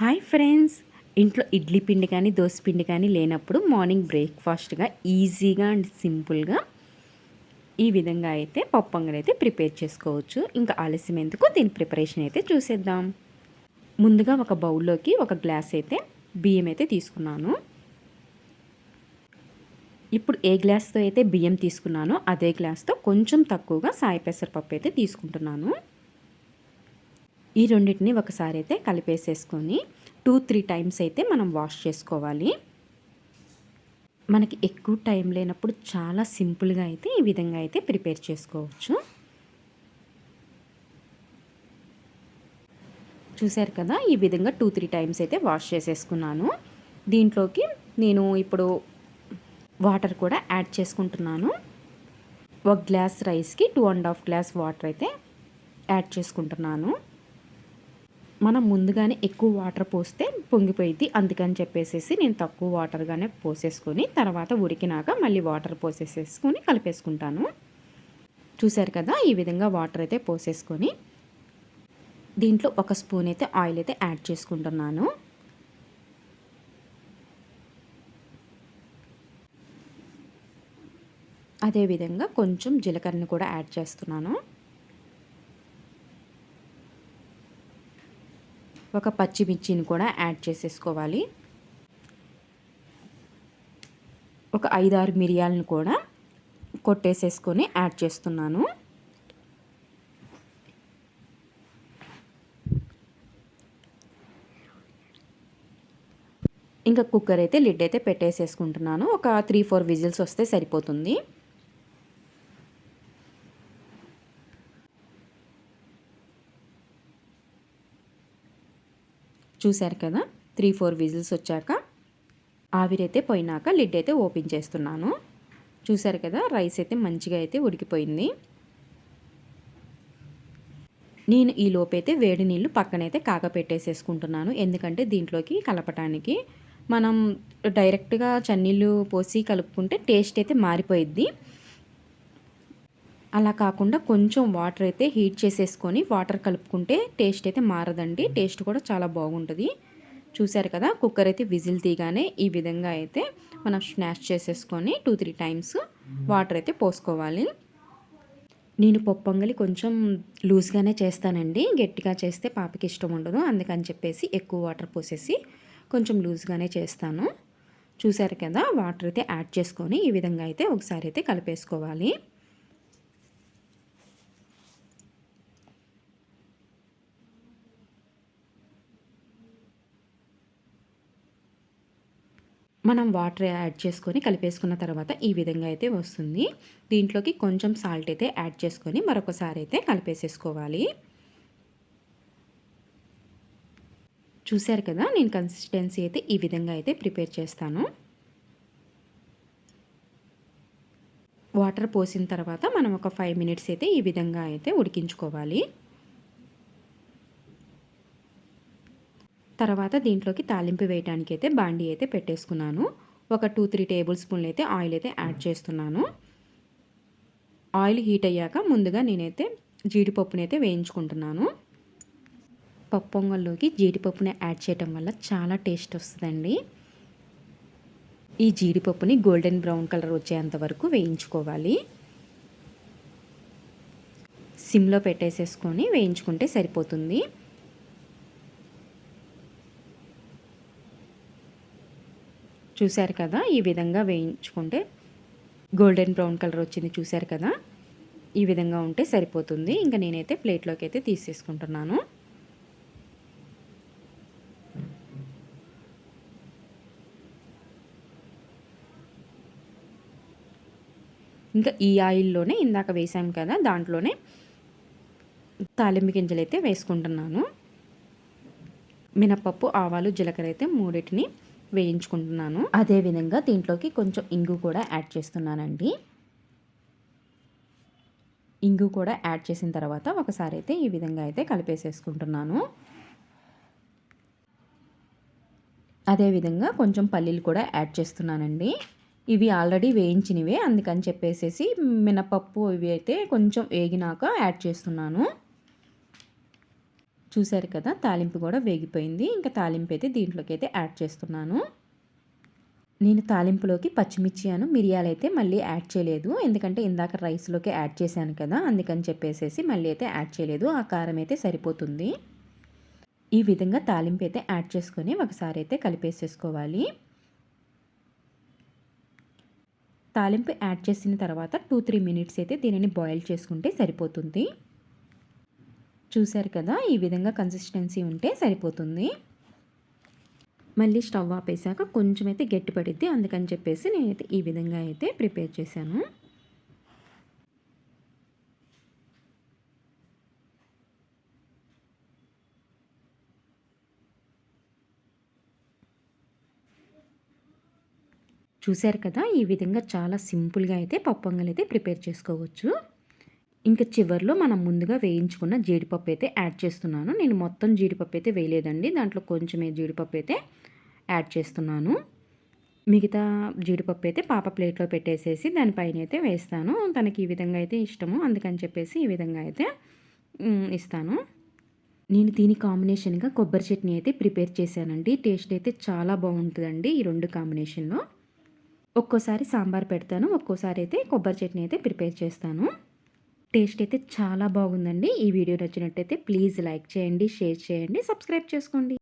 Hi friends. ఇంట్లో ఇడ్లీ పిండి కానీ దోశ పిండి కానీ లేనప్పుడు మార్నింగ్ బ్రేక్ఫాస్ట్గా ఈజీగా అండ్ సింపుల్గా ఈ విధంగా అయితే పప్పు అయితే ప్రిపేర్ చేసుకోవచ్చు. ఇంకా ఆలస్యం ఎందుకు? దీని ప్రిపరేషన్ అయితే చూసేద్దాం. ముందుగా ఒక బౌల్లోకి ఒక గ్లాస్ అయితే బియ్యం అయితే తీసుకున్నాను. ఇప్పుడు ఏ గ్లాస్తో అయితే బియ్యం తీసుకున్నానో అదే గ్లాస్తో కొంచెం తక్కువగా సాయి పెసరపప్పు అయితే తీసుకుంటున్నాను. ఈ రెండింటిని ఒకసారి అయితే కలిపేసేసుకొని టూ త్రీ టైమ్స్ అయితే మనం వాష్ చేసుకోవాలి. మనకి ఎక్కువ టైం లేనప్పుడు చాలా సింపుల్గా అయితే ఈ విధంగా అయితే ప్రిపేర్ చేసుకోవచ్చు. చూశారు కదా ఈ విధంగా టూ త్రీ టైమ్స్ అయితే వాష్ చేసేసుకున్నాను. దీంట్లోకి నేను ఇప్పుడు వాటర్ కూడా యాడ్ చేసుకుంటున్నాను. ఒక గ్లాస్ రైస్కి two and half glass water అయితే యాడ్ చేసుకుంటున్నాను. మనం ముందుగానే ఎక్కువ వాటర్ పోస్తే పొంగిపోయింది అందుకని చెప్పేసేసి నేను తక్కువ వాటర్గానే పోసేసుకొని తర్వాత ఉడికినాక మళ్ళీ వాటర్ పోసేసేసుకొని కలిపేసుకుంటాను. చూశారు కదా ఈ విధంగా వాటర్ అయితే పోసేసుకొని దీంట్లో ఒక స్పూన్ అయితే ఆయిల్ అయితే యాడ్ చేసుకుంటున్నాను. అదేవిధంగా కొంచెం జీలకర్రని కూడా యాడ్ చేస్తున్నాను. ఒక పచ్చిమిర్చిని కూడా యాడ్ చేసేసుకోవాలి. ఒక ఐదారు మిరియాలను కూడా కొట్టేసేసుకొని యాడ్ చేస్తున్నాను. ఇంకా కుక్కర్ అయితే లిడ్ అయితే పెట్టేసేసుకుంటున్నాను. ఒక త్రీ ఫోర్ విజిల్స్ వస్తే సరిపోతుంది. చూశారు కదా? త్రీ ఫోర్ విజిల్స్ వచ్చాక ఆవిరైతే పోయినాక లిడ్ అయితే ఓపెన్ చేస్తున్నాను. చూశారు కదా? రైస్ అయితే మంచిగా అయితే ఉడికిపోయింది. నేను ఈ లోపైతే వేడి నీళ్ళు పక్కనైతే కాగపెట్టేసేసుకుంటున్నాను. ఎందుకంటే దీంట్లోకి కలపటానికి మనం డైరెక్ట్గా చన్నీళ్ళు పోసి కలుపుకుంటే టేస్ట్ అయితే మారిపోయిద్ది. అలా కాకుండా కొంచెం వాటర్ అయితే హీట్ చేసేసుకొని వాటర్ కలుపుకుంటే టేస్ట్ అయితే మారదండి. టేస్ట్ కూడా చాలా బాగుంటుంది. చూశారు కదా కుక్కర్ అయితే విజిల్ తీగానే ఈ విధంగా అయితే మనం స్నాష్ చేసేసుకొని టూ త్రీ టైమ్స్ వాటర్ అయితే పోసుకోవాలి. నేను పొప్పొంగలి కొంచెం లూజ్గానే చేస్తానండి. గట్టిగా చేస్తే పాపకి ఇష్టం ఉండదు. అందుకని చెప్పేసి ఎక్కువ వాటర్ పోసేసి కొంచెం లూజ్గానే చేస్తాను. చూశారు కదా వాటర్ అయితే యాడ్ చేసుకొని ఈ విధంగా అయితే ఒకసారి అయితే కలిపేసుకోవాలి. మనం వాటర్ యాడ్ చేసుకొని కలిపేసుకున్న తర్వాత ఈ విధంగా అయితే వస్తుంది. దీంట్లోకి కొంచెం సాల్ట్ అయితే యాడ్ చేసుకొని మరొకసారి అయితే కలిపేసేసుకోవాలి. చూశారు కదా నేను కన్సిస్టెన్సీ అయితే ఈ విధంగా అయితే ప్రిపేర్ చేస్తాను. వాటర్ పోసిన తర్వాత మనం ఒక ఫైవ్ మినిట్స్ అయితే ఈ విధంగా అయితే ఉడికించుకోవాలి. తర్వాత దీంట్లోకి తాలింపు వేయడానికి అయితే బాండీ అయితే పెట్టేసుకున్నాను. ఒక టూ త్రీ టేబుల్ స్పూన్లు అయితే ఆయిల్ అయితే యాడ్ చేస్తున్నాను. ఆయిల్ హీట్ అయ్యాక ముందుగా నేనైతే జీడిపప్పుని అయితే వేయించుకుంటున్నాను. పప్పు పొంగల్లోకి జీడిపప్పుని యాడ్ చేయటం వల్ల చాలా టేస్ట్ వస్తుందండి. ఈ జీడిపప్పుని గోల్డెన్ బ్రౌన్ కలర్ వచ్చేంత వరకు వేయించుకోవాలి. సిమ్లో పెట్టేసేసుకొని వేయించుకుంటే సరిపోతుంది. చూశారు కదా ఈ విధంగా వేయించుకుంటే గోల్డెన్ బ్రౌన్ కలర్ వచ్చింది చూశారు కదా ఈ విధంగా ఉంటే సరిపోతుంది. ఇంకా నేనైతే ప్లేట్లోకి అయితే తీసేసుకుంటున్నాను. ఇంకా ఈ ఆయిల్లోనే ఇందాక వేసాం కదా దాంట్లోనే తాలింపు గింజలు అయితే వేసుకుంటున్నాను. మినపప్పు ఆవాలు జీలకర్ర అయితే మూడింటిని వేయించుకుంటున్నాను. అదేవిధంగా దీంట్లోకి కొంచెం ఇంగు కూడా యాడ్ చేస్తున్నానండి. ఇంగు కూడా యాడ్ చేసిన తర్వాత ఒకసారి అయితే ఈ విధంగా అయితే కలిపేసేసుకుంటున్నాను. అదేవిధంగా కొంచెం పల్లీలు కూడా యాడ్ చేస్తున్నానండి. ఇవి ఆల్రెడీ వేయించినవే అందుకని చెప్పేసి మినపప్పు ఇవి అయితే కొంచెం వేగినాక యాడ్ చేస్తున్నాను. చూశారు కదా తాలింపు కూడా వేగిపోయింది. ఇంకా తాలింపు అయితే దీంట్లోకి అయితే యాడ్ చేస్తున్నాను. నేను తాలింపులోకి పచ్చిమిర్చి అను మిరియాలు అయితే మళ్ళీ యాడ్ చేయలేదు. ఎందుకంటే ఇందాక రైస్లోకి యాడ్ చేశాను కదా అందుకని చెప్పేసి మళ్ళీ అయితే యాడ్ చేయలేదు. ఆ కారం అయితే సరిపోతుంది. ఈ విధంగా తాలింపు అయితే యాడ్ చేసుకొని ఒకసారి అయితే కలిపేసేసుకోవాలి. తాలింపు యాడ్ చేసిన తర్వాత టూ త్రీ మినిట్స్ అయితే దీనిని బాయిల్ చేసుకుంటే సరిపోతుంది. చూశారు కదా ఈ విధంగా కన్సిస్టెన్సీ ఉంటే సరిపోతుంది. మళ్ళీ స్టవ్ ఆపేసాక కొంచెం అయితే గట్టి పడిద్ది అందుకని చెప్పేసి నేనైతే ఈ విధంగా అయితే ప్రిపేర్ చేశాను. చూశారు కదా ఈ విధంగా చాలా సింపుల్గా అయితే పప్పొంగల్ అయితే ప్రిపేర్ చేసుకోవచ్చు. ఇంకా చివరిలో మనం ముందుగా వేయించుకున్న జీడిపప్పు అయితే యాడ్ చేస్తున్నాను. నేను మొత్తం జీడిపప్పు అయితే వేయలేదండి. దాంట్లో కొంచెమే జీడిపప్పు అయితే యాడ్ చేస్తున్నాను. మిగతా జీడిపప్పు అయితే పాప ప్లేట్లో పెట్టేసేసి దానిపైన అయితే వేస్తాను. తనకి ఈ విధంగా అయితే ఇష్టము. అందుకని చెప్పేసి ఈ విధంగా అయితే ఇస్తాను. నేను దీని కాంబినేషన్గా కొబ్బరి చట్నీ అయితే ప్రిపేర్ చేశానండి. టేస్ట్ అయితే చాలా బాగుంటుందండి ఈ రెండు కాంబినేషన్లో. ఒక్కోసారి సాంబార్ పెడతాను. ఒక్కోసారి అయితే కొబ్బరి చట్నీ అయితే ప్రిపేర్ చేస్తాను. టేస్ట్ అయితే చాలా బాగుందండి. ఈ వీడియో నచ్చినట్టయితే ప్లీజ్ లైక్ చేయండి షేర్ చేయండి సబ్స్క్రైబ్ చేసుకోండి.